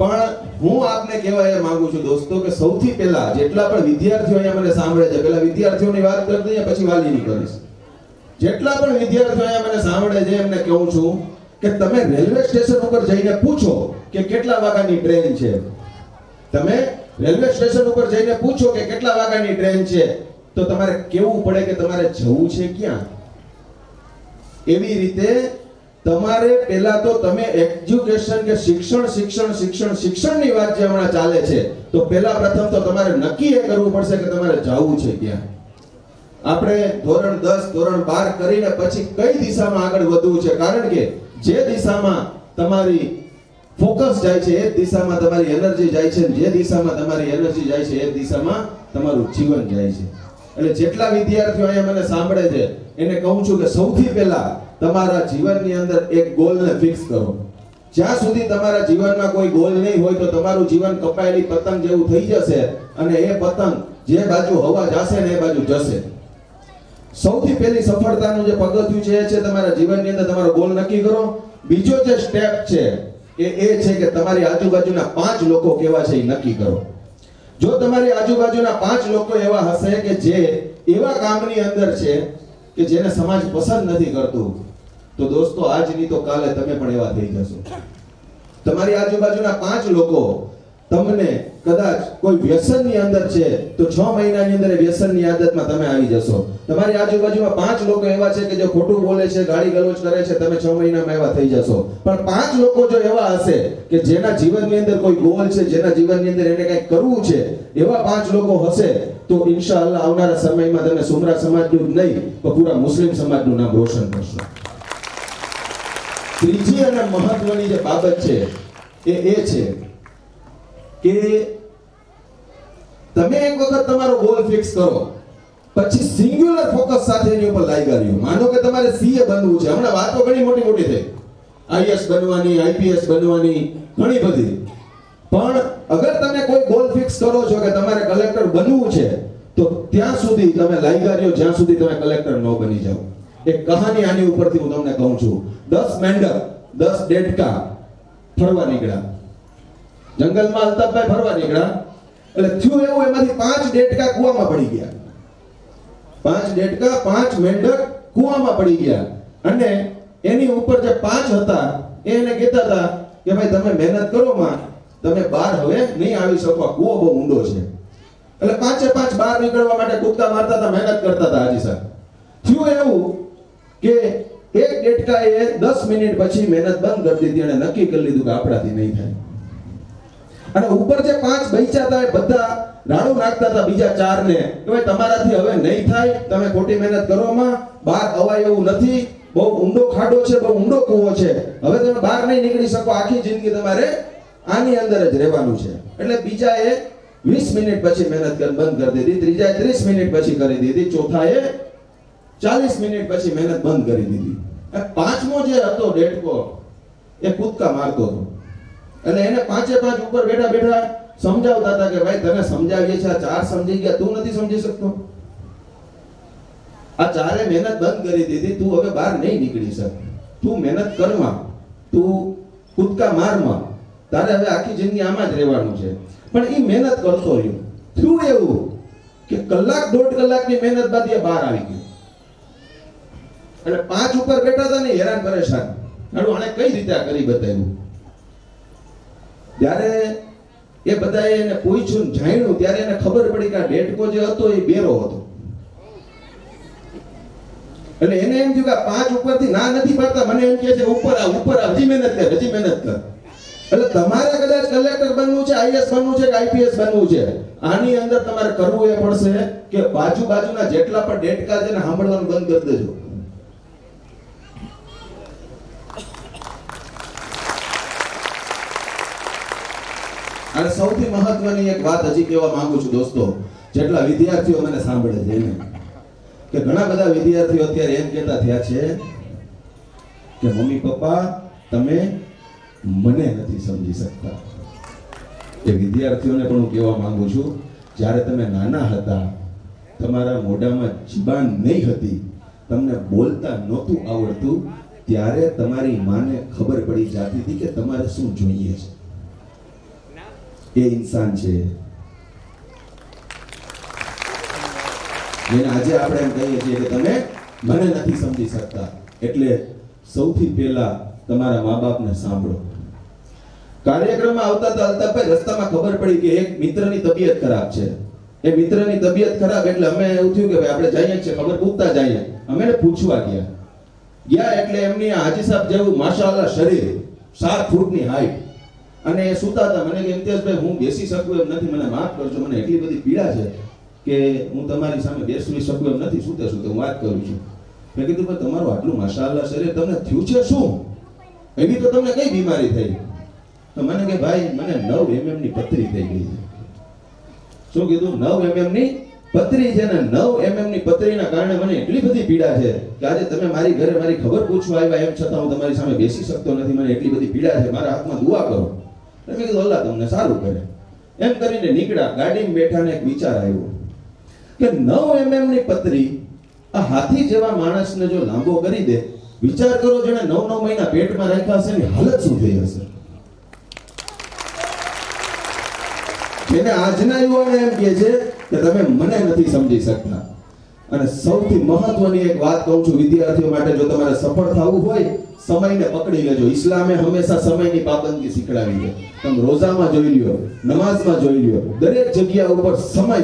પણ હું આપને કહેવા એ માંગુ છું દોસ્તો કે સૌથી પહેલા જેટલા પણ વિદ્યાર્થીઓ અહીંયા મને સાંભળે છે, પહેલા વિદ્યાર્થીઓની વાત કરી દઈએ, પછી વાલીની કરીશ. જેટલા પણ વિદ્યાર્થીઓ અહીંયા મને સાંભળે છે, એમને કહું છું કે તમે રેલવે સ્ટેશન ઉપર જઈને પૂછો કે કેટલા વાગ્યાની ટ્રેન છે. તમે રેલવે સ્ટેશન ઉપર જઈને પૂછો કે કેટલા વાગ્યાની ટ્રેન છે, તો તમારે કેવું પડે કે તમારે જવું છે ક્યાં? એવી રીતે તમારે પહેલા તો તમે એજ્યુકેશન કે શિક્ષણ શિક્ષણ શિક્ષણ, શિક્ષણની વાત જે હમણાં ચાલે છે, તો પહેલા પ્રથમ તો તમારે નક્કી એ કરવું પડશે કે તમારે જવું છે ક્યાં? આપણે ધોરણ 10 ધોરણ 12 કરીને પછી કઈ દિશામાં આગળ વધવું છે? કારણ કે જે દિશામાં તમારી ફોકસ જાય છે, એ દિશામાં તમારી એનર્જી જાય છે જે દિશામાં તમારી એનર્જી જાય છે, એ દિશામાં તમારું જીવન જાય છે. એટલે જેટલા વિદ્યાર્થીઓ અહીંયા મને સાંભળે છે, એને કહું છું કે સૌથી પહેલા તમારા જીવનની અંદર એક ગોલને ફિક્સ કરો. જ્યાં સુધી તમારા જીવનમાં કોઈ ગોલ નહીં હોય તો તમારું જીવન કપાયેલી પતંગ જેવું થઈ જશે અને એ પતંગ જે બાજુ હવા જશે ને એ બાજુ જશે. સૌથી પહેલી સફળતાનું જે પગથિયું છે એ છે તમારા જીવનની અંદર તમારો ગોલ નક્કી કરો. બીજો જે સ્ટેપ છે એ એ છે કે તમારી આજુબાજુના પાંચ લોકો કેવા છે એ નક્કી કરો. જો તમારી આજુબાજુના પાંચ લોકો એવા હશે કે જે એવા કામની અંદર છે કે જેને સમાજ પસંદ નથી કરતું તો દોસ્તો આજ નહીં તો કાલે તમે પણ એવા થઈ જશો. તમારી આજુબાજુના પાંચ લોકો તમને કદાચ કોઈ વ્યસનની અંદર છે, તો છ મહિનાની અંદર વ્યસનની આદતમાં તમે આવી જશો. તમારી આજુબાજુમાં પાંચ લોકો એવા છે કે જે ખોટું બોલે છે, ગાળી ગલોચ કરે છે, તમે છ મહિનામાં એવા થઈ જશો. પણ પાંચ લોકો જો એવા હશે કે જેના જીવનની અંદર કોઈ ગોલ છે, જેના જીવનની અંદર એને કંઈક કરવું છે, એવા પાંચ લોકો હશે, તો ઇન્શાઅલ્લાહ આવનારા સમયમાં તમે સુમરા સમાજનું જ નહીં, પણ પૂરા મુસ્લિમ સમાજનું નામ રોશન કરશો. ત્રીજી અને મહત્વની જે બાબત છે એ એ છે કે તમે એક વખત તમારો ગોલ ફિક્સ કરો, પછી સિંગ્યુલર ફોકસ સાથે એની ઉપર લાગ્યા રહ્યો માનો કે તમારે સીએ બનવું છે. હમણાં વાતો ઘણી મોટી મોટી થઈ. આઈએસ બનવાની આઈપીએસ બનવાની, ઘણી બધી. પણ અગર તમે કોઈ ગોલ ફિક્સ કરો છો કે તમારે કલેક્ટર બનવું છે, તો ત્યાં સુધી તમે લાગ્યા રહ્યો જ્યાં સુધી તમે કલેક્ટર ન બની જાઓ. એક કહાની આની ઉપરથી હું તમને કહું છું. દસ મેંઢક, દસ ડેડકા ફરવા નીકળ્યા. જંગલમાં અલ્તાફભાઈ ફરવા નીકળ્યા. એટલે થયું એવું, એમાંથી પાંચ ડેટકા કુવામાં પડી ગયા. પાંચ ડેટકા પાંચ મેંઢક કૂવામાં પડી ગયા. અને એની ઉપર જે પાંચ હતા, એ એને કહેતા હતા કે ભાઈ, તમે મહેનત કરો, માં. તમે બહાર હવે નહીં આવી શકો. કુવો બહુ ઊંડો છે. એટલે પાંચે પાંચ બહાર નીકળવા માટે કૂદકા મારતા હતા, મહેનત કરતા હતા હાજી સાહેબ. થયું એવું કે એક ડેટકા એ દસ મિનિટ પછી મહેનત બંધ કરી દીધી અને નક્કી કરી લીધું કે આપણાથી નહીં થાય. અને ઉપર જે પાંચ બૈચા હતા એ બધા રાડો નાખતા હતા બીજા ચાર ને કે ભાઈ તમારાથી હવે નહીં થાય, તમે ખોટી મહેનત કરવામાં બહાર અવાય એવું નથી, બહુ ઊંડો ખાડો છે, બહુ ઊંડો કૂવો છે. હવે તમે બહાર નહીં નીકળી શકો, આખી જિંદગી તમારે આની અંદર જ રહેવાનું છે. એટલે બીજા એ વીસ મિનિટ પછી મહેનત બંધ કરી દીધી ત્રીજા ત્રીસ મિનિટ પછી કરી દીધી, ચોથાએ 40 મિનિટ પછી મહેનત બંધ કરી દીધી. પાંચમો જે હતો ડેટકો એ કૂદકા મારતો હતો. અને એને પાંચે પાંચ ઉપર બેઠા બેઠા સમજાવતા હતા કે ભાઈ તને સમજાવીએ છે આ ચાર સમજી ગયા, તું નથી સમજી શકતો. આ ચારે મહેનત બંધ કરી દીધી, તું હવે બહાર નહીં નીકળી શક. તું મહેનત કરમાં, તું કૂદકા મારમાં. તારે હવે આખી જિંદગી આમાં જ રહેવાનું છે. પણ એ મહેનત કરતો રહ્યો. થયું એવું કે કલાક દોઢ કલાકની મહેનત બાદ એ બહાર આવી ગયો. એટલે પાંચ ઉપર બેઠા હતા ને હેરાન પરેશાન નડું, આને કઈ રીતે આ કરી બતાવ્યું? ત્યારે એ બધાએ એને પૂછ્યું જાણ્યું, ત્યારે એને ખબર પડી કે આ ડેટકો જે હતો એ બેરો હતો. એટલે એને એમ થયું કે પાંચ ઉપરથી ના નથી પાડતા, મને એમ કે છે, ઉપર આ ઉપર હજી મહેનત કર, હજી મહેનત કર. એટલે તમારે કદાચ કલેક્ટર બનવું છે આઈએસ બનવું છે કે આઈપીએસ બનવું છે? આની અંદર તમારે કરવું એ પડશે કે બાજુ બાજુના જેટલા પણ ડેટકા છે ને સાંભળવાનું બંધ કરી દેજો. અને સૌથી મહત્વની એક વાત હજી કહેવા માંગુ છું દોસ્તો, જેટલા વિદ્યાર્થીઓ મને સાંભળે છે એને કે ઘણા બધા વિદ્યાર્થીઓ અત્યારે એમ કહેતા થયા છે કે, મમ્મી, પપ્પા, તમે મને નથી સમજી શકતા. એ વિદ્યાર્થીઓને પણ હું કહેવા માંગુ છું, જ્યારે તમે નાના હતા, તમારા મોઢામાં જીબાન નહીં હતી, તમને બોલતા નહોતું આવડતું, ત્યારે તમારી માને ખબર પડી જતી હતી કે તમારે શું જોઈએ છે. એ ઇન્સાન છે. જેને આજે આપણે એમ કહીએ છીએ કે તમે મને નથી સમજી શકતા. એટલે સૌથી પહેલા તમારા મા બાપને સાંભળો. કાર્યક્રમમાં આવતા હતા અલ્તાફભાઈ રસ્તામાં ખબર પડી કે એક મિત્રની તબિયત ખરાબ છે. એ મિત્રની તબિયત ખરાબ એટલે અમે એવું થયું કે ભાઈ આપણે જઈએ છીએ, ખબર પૂછતા જઈએ. અમે પૂછવા ગયા. ગયા એટલે એમની હાજી સાહેબ જેવું માશાઅલ્લાહ શરીર સાત ફૂટની હાઈટ અને સૂતા હતા. મને કે, ઇમ્તિયાઝભાઈ, હું બેસી શકું એમ નથી. મને માફ કરજો. મને એટલી બધી પીડા છે કે હું તમારી સામે બેસવી શકું એમ નથી. સૂતે સૂતે હું વાત કરું છું. મેં કીધું, પણ તમારું આટલું મસાલા શરીર, તમને થયું છે શું? એવી તો તમને કઈ બીમારી થઈ? તો મને કે, ભાઈ, મને નવ એમએમની પથરી થઈ ગઈ છે. શું કીધું? નવ એમએમની પથરી છે ને નવ એમએમની પથરીના કારણે મને એટલી બધી પીડા છે કે આજે તમે મારી ઘરે મારી ખબર પૂછવા આવ્યા એમ છતાં હું તમારી સામે બેસી શકતો નથી. મને એટલી બધી પીડા છે. મારા હાથમાં દુઆ કરો. મેં કીધું અલ્લાહ તમને સારું કરે. એમ કરીને નીકળ્યા. ગાડીમાં બેઠા ને એક વિચાર આવ્યો કે નવ એમએમની પતરી આ હાથી જેવા માણસને જો લાંબો કરી દે, વિચાર કરો જેને નવ નવ મહિના પેટમાં રાખ્યા હશે એની હાલત શું થઈ હશે? જેને આજના યુવાને એમ કહે છે કે તમે મને નથી સમજી શકતા. અને સૌથી મહત્વની એક વાત કહું છું વિદ્યાર્થીઓ માટે, જો તમારે સફળ થવું હોય, સમયને પકડી લેજો. ઇસ્લામે હંમેશા સમયની પાબંદી શીખડાવી છે. તમે રોઝામાં જોઈ લ્યો, નમાઝમાં જોઈ લ્યો. દરેક જગ્યા ઉપર સમય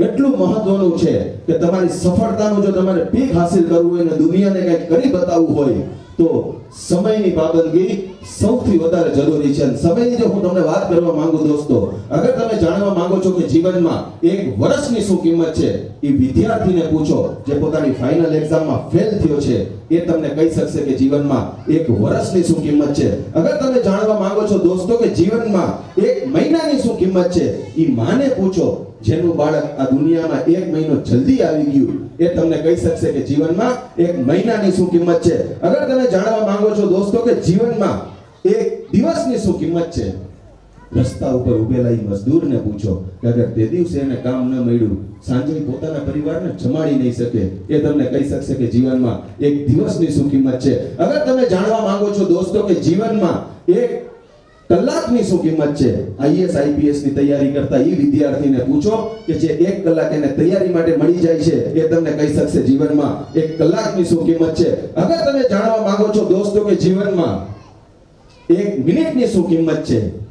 એટલું મહત્વનું છે કે તમારી સફળતાનું જો તમારે પીક હાસિલ કરવું હોય અને દુનિયાને કંઈક કરી બતાવવું હોય, તો સમયની પાબંદી સૌથી વધારે જરૂરી છે. સમયની જો હું તમને વાત કરવા માંગુ દોસ્તો, અગર તમે જાણવા માંગો છો કે જીવનમાં એક વર્ષની શું કિંમત છે, એ વિદ્યાર્થીને પૂછો જે પોતાની ફાઇનલ એક્ઝામમાં ફેલ થયો છે, એ તમને કહી શકશે કે જીવનમાં એક વર્ષની શું કિંમત છે. અગર તમે જાણવા માંગો છો દોસ્તો કે જીવનમાં એક મહિનાની શું કિંમત છે, એ માને પૂછો. જેનું બાળક આ દુનિયામાં એક મહિનો જલ્દી આવી ગયું, એ તમને કહી શકશે કે જીવનમાં એક મહિનાની શું કિંમત છે. અગર તમે જાણવા માંગો છો દોસ્તો કે જીવનમાં એક દિવસની શું કિંમત છે? રસ્તા ઉપર ઉભેલા મજદૂરને પૂછો કે અગર તે દિવસે એને કામ ન મળ્યું, સાંજે પોતાના પરિવારને જમાડી નહીં શકે, એ તમને કહી શકશે કે જીવનમાં એક દિવસની શું કિંમત છે? અગર તમે જાણવા માંગો છો દોસ્તો કે જીવનમાં એક કલાકની શું કિંમત છે આઈએસ આઈપીએસની તૈયારી કરતા એ વિદ્યાર્થીને પૂછો કે જે એક કલાક એને તૈયારી માટે મળી જાય છે, એ તમને કહી શકશે જીવનમાં એક કલાકની શું કિંમત છે. અગર તમે જાણવા માંગો છો દોસ્તો કે જીવનમાં એક મિનિટની શું કિંમત છે?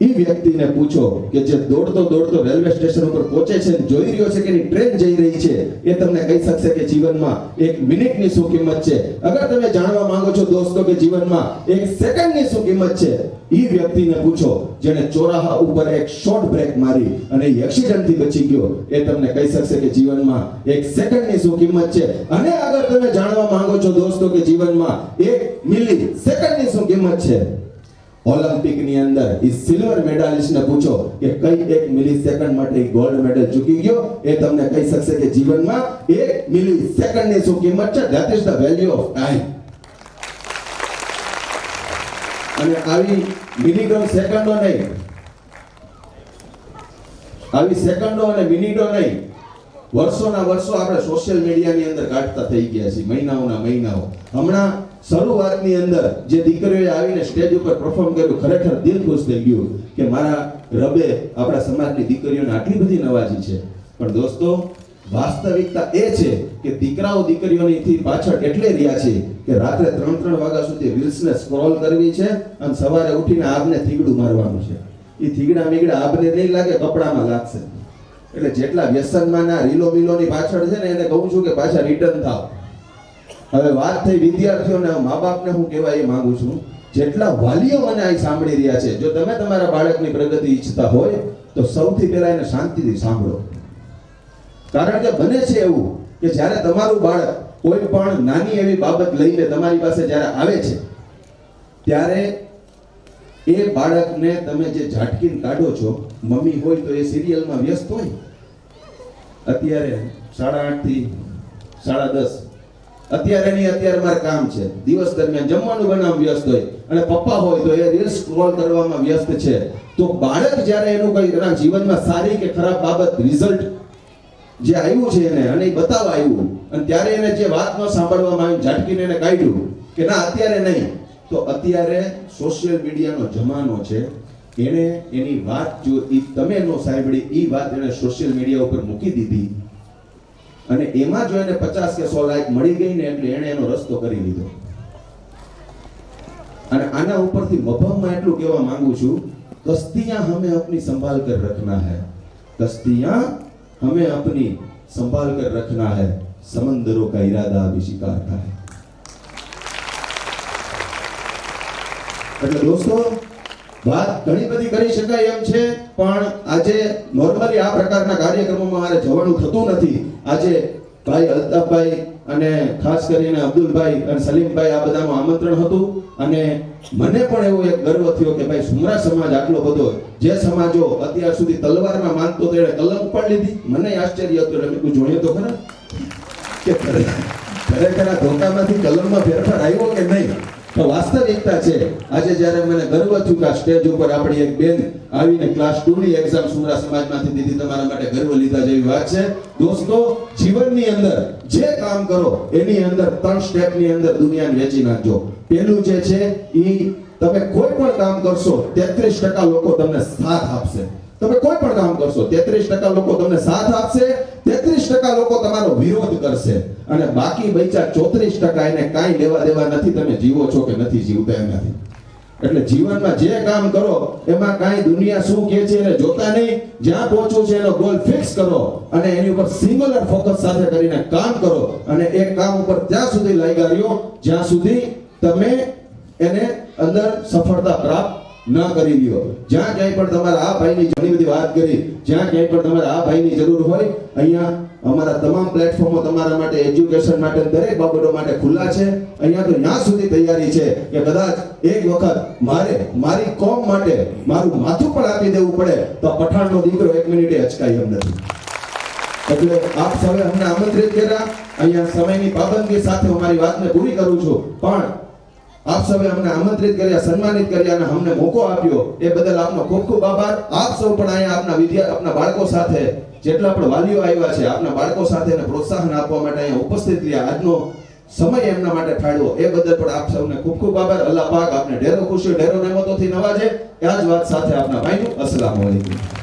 એ વ્યક્તિને પૂછો કે જે દોડતો દોડતો રેલવે સ્ટેશન ઉપર પહોંચે છે જોઈ રહ્યો છે કે એની ટ્રેન જઈ રહી છે, એ તમને કહી શકશે કે જીવનમાં એક મિનિટની શું કિંમત છે. અગર તમે જાણવા માંગો છો દોસ્તો કે જીવનમાં એક સેકન્ડની શું કિંમત છે એ વ્યક્તિને પૂછો જેને ચોરાહા ઉપર એક શોર્ટ બ્રેક મારી અને એક્સિડન્ટથી બચી ગયો, એ તમને કહી શકશે કે જીવનમાં એક સેકન્ડની શું કિંમત છે. અને અગર તમે જાણવા માંગો છો દોસ્તો કે જીવનમાં એક મિલી સેકન્ડની શું કિંમત છે ઓલિમ્પિકની અંદર એ સિલ્વર મેડાલિસ્ટને પૂછો કે કઈ એક મિલી સેકન્ડ માટે ગોલ્ડ મેડલ ચૂકી ગયો? એ તમને કહી શકશે કે જીવનમાં એક મિલી સેકન્ડની શું કિંમત છે? That is the value of time અને આવી મિનિટો સેકન્ડો નહીં. આવી સેકન્ડો અને મિનિટો નહીં. વર્ષોના વર્ષો આપણે સોશિયલ મીડિયાની અંદર કાઢતા થઈ ગયા છીએ, મહિનાઓના મહિનાઓ. હમણાં શરૂઆતની અંદર જે દીકરીઓએ આવીને સ્ટેજ ઉપર પરફોર્મ કર્યું, ખરેખર દિલ ખુશ થઈ ગયું કે મારા રબે આપણા સમાજની દીકરીઓને આટલી બધી નવાજી છે. પણ દોસ્તો, વાસ્તવિકતા એ છે કે દીકરાઓ દીકરીઓની પાછળ એટલે રહ્યા છે કે રાત્રે ત્રણ ત્રણ વાગ્યા સુધી રીલ્સને સ્ક્રોલ કરવી છે અને સવારે ઉઠીને આગને થીગડું મારવાનું છે. એ થીગડા મીગડા આબને નહીં લાગે, કપડામાં લાગશે. એટલે જેટલા વ્યસનમાં ના રીલો મિલોની પાછળ છે ને, એને કહું છું કે પાછા રિટર્ન થાવ હવે વાત થઈ વિદ્યાર્થીઓને મા બાપને હું કહેવા એ માંગુ છું, જેટલા વાલીઓ મને અહીં સાંભળી રહ્યા છે, જો તમે તમારા બાળકની પ્રગતિ ઈચ્છતા હોય, તો સૌથી પહેલા એને શાંતિથી સાંભળો. કારણ કે બને છે એવું કે જ્યારે તમારું બાળક કોઈ પણ નાની એવી બાબત લઈને તમારી પાસે જ્યારે આવે છે, ત્યારે એ બાળકને તમે જે ઝાટકીને કાઢો છો, મમ્મી હોય તો એ સિરિયલમાં વ્યસ્ત હોય? અત્યારે સાડા આઠથી સાડા દસ. અત્યારે ની અત્યારે મારે કામ છે. દિવસ દરમિયાન જમવાનું બનાવ વ્યસ્ત હોય. અને પપ્પા હોય તો એ રીલ્સ સ્ક્રોલ કરવામાં વ્યસ્ત છે. તો બાળક જ્યારે એનું કઈ એના જીવનમાં સારી કે ખરાબ બાબત રિઝલ્ટ જે આવ્યું છે એને, અને એ બતાવવા આવ્યું, અને ત્યારે એને જે વાત ન સાંભળવામાં આવી ઝાટકીને એને કાઢ્યું, કે ના, અત્યારે નહીં. તો અત્યારે સોશિયલ મીડિયાનો જમાનો છે. એણે એની વાત જો એ તમે નો સાંભળી એ વાત એણે સોશિયલ મીડિયા ઉપર મૂકી દીધી. અને એમાં જો એને પચાસ કે સો લાઈક મળી ગઈ ને એટલે એણે એનો રસ્તો કરી લીધો. અને આના ઉપરથી મભમમાં એટલું કહેવા માંગુ છું, કસ્તિયા હમે અપની સંભાળ કર રખના હે. કસ્તિયા હમે અપની સંભાળ કર રખના હે. સમંદરો કા ઇરાદા અભિષિકાર કા હે. એટલે દોસ્તો, વાત ઘણી બધી કરી શકાય એમ છે, પણ આજે નોર્મલી આ પ્રકારના કાર્યક્રમોમાં મારે જવાનું થતું નથી. આજે ભાઈ અલ્તાફભાઈ અને ખાસ કરીને અબ્દુલભાઈ અને સલીમભાઈ આ બધાનું આમંત્રણ હતું. અને મને પણ એવો એક ગર્વ થયો કે ભાઈ સુમરા સમાજ આટલો બધો જે સમાજો અત્યાર સુધી તલવારમાં માનતો તેણે કલમ પણ લીધી. મને આશ્ચર્ય હતું એટલે મેં જોયું તો ખરા? કે ખરે- ખરેખર આ ધોકામાંથી કલમમાં ફેરફાર આવ્યો કે નહીં? તો વાસ્તવિકતા છે. આજે જ્યારે મને ગર્વ થયું કે આ સ્ટેજ ઉપર આપણી એક બેન આવીને ક્લાસ 2 ની એક્ઝામ સુમરા સમાજમાંથી દીધી, તમારા માટે ગર્વ લીધા જેવી વાત છે. દોસ્તો, જીવનની અંદર જે કામ કરો, એની અંદર ત્રણ સ્ટેપની અંદર દુનિયાને વેચી નાખજો. પહેલું જે છે એ તમે કોઈ પણ કામ કરશો 33% લોકો તમને સાથ આપશે. તમે કોઈ પણ કામ કરશો 33% લોકો તમને સાથ આપશે 33% લોકો તમારો વિરોધ કરશે અને બાકી બચ્યા 34% એને કાંઈ લેવા દેવા નથી. તમે જીવો છો કે નથી જીવતા એનાથી એટલે જીવનમાં જે કામ કરો, એમાં કાંઈ દુનિયા શું કહે છે એને જોતા નહીં. જ્યાં પહોંચવું છે એનો ગોલ ફિક્સ કરો અને એની ઉપર સિંગ્યુલર ફોકસ સાથે કરીને કામ કરો અને એ કામ ઉપર ત્યાં સુધી લાગ્યા રહ્યો. જ્યાં સુધી તમે એને અંદર સફળતા પ્રાપ્ત ન કરી દો જ્યાં ક્યાંય પણ તમારા આ ભાઈની ઘણી બધી વાત કરી, જ્યાં ક્યાંય પણ તમારે આ ભાઈની જરૂર હોય, અહીંયા અમારા તમામ પ્લેટફોર્મો તમારા માટે એજ્યુકેશન માટે દરેક બાબતો માટે ખુલ્લા છે. અહીંયા તો ત્યાં સુધી તૈયારી છે કે કદાચ એક વખત મારે મારી કોમ માટે મારું માથું પણ આપી દેવું પડે, તો પઠાણનો દીકરો એક મિનિટે અચકાય એમ નથી. એટલે આપ સૌએ અમને આમંત્રિત કર્યા. અહીંયા સમયની પાબંદી સાથે હું મારી વાતને પૂરી કરું છું. પણ આપ સૌએ અમને આમંત્રિત કર્યા, સન્માનિત કર્યા અને અમને મોકો આપ્યો. એ બદલ આપનો ખૂબ ખૂબ આભાર. આપ સૌ પણ અહીંયા આપના વિદ્યા, આપના બાળકો સાથે જેટલા પણ વાલીઓ આવ્યા છે, આપના બાળકો સાથે પ્રોત્સાહન આપવા માટે અહીંયા ઉપસ્થિત રહ્યા. આજનો સમય એમના માટે ફાળવો. એ બદલ પણ આપ સૌને ખૂબ ખૂબ આભાર. અલ્લાહ પાક આપને ઢેરો ખુશીઓ, ઢેરો નહેમતોથી નવાજે. આ જ વાત સાથે આપના ભાઈનું, અસલામ વાલેકુમ